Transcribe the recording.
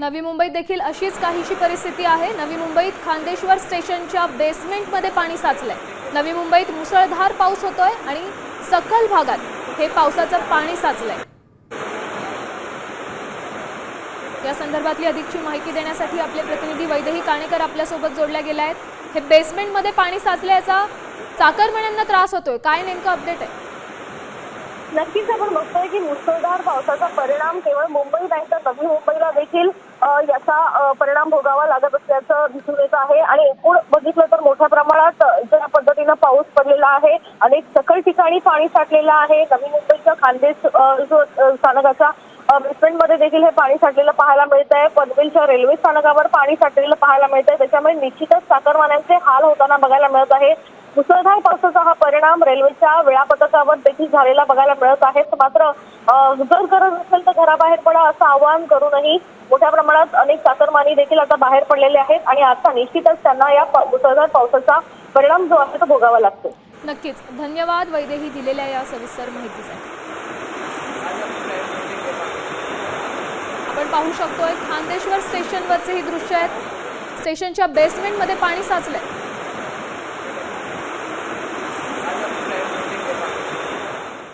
नवी मुंबईत देखील अशीच काहीशी परिस्थिती आहे. नवी मुंबईत खांदेश्वर स्टेशनच्या बेसमेंटमध्ये पाणी साचलंय. नवी मुंबईत मुसळधार पाऊस होतोय आणि सखल भागात हे पावसाचं पाणी साचलंय. या संदर्भातली अधिकची माहिती देण्यासाठी आपले प्रतिनिधी वैदेही काणेकर आपल्यासोबत जोडल्या गेले आहेत. हे बेसमेंटमध्ये पाणी साचल्याचा चाकरमान्यांना त्रास होतोय. काय नेमकं अपडेट आहे? नक्कीच आपण बघतोय की मुसळधार पावसाचा परिणाम केवळ मुंबई नाही तर नवी मुंबईला देखील भोगावा लागत असल्याचं दिसून येत आहे. आणि एकूण बघितलं तर मोठ्या प्रमाणात ज्या पद्धतीनं पाऊस पडलेला आहे अनेक सकल ठिकाणी पाणी साठलेलं आहे. नवी मुंबईच्या खानदेश जो स्थानकाचा स्थानकाच्या मध्ये देखील हे पाणी साठलेलं पाहायला मिळत आहे. पनवेलच्या रेल्वे स्थानकावर पाणी साठलेलं पाहायला मिळत आहे. त्याच्यामुळे निश्चितच चाकरमान्यांचे हाल होताना बघायला मिळत आहे. मुसळधार पावसाचा हा परिणाम रेल्वेच्या वेळापत्रकावर देखील झालेला बघायला मिळत आहे. मात्र जर गरज असेल तर घराबाहेर पडा असं आवाहन करूनही मोठ्या प्रमाणात अनेक चाकरमानी देखील आता बाहेर पडलेले आहेत आणि आता निश्चितच त्यांना या मुसळधार पावसाचा परिणाम जो आहे तो भोगावा लागतो. नक्कीच. धन्यवाद वैदेही दिलेल्या या सविस्तर माहितीसाठी. आपण पाहू शकतोय खांदेश्वर स्टेशनवरचे ही दृश्य आहेत. स्टेशनच्या बेसमेंटमध्ये पाणी साचलंय.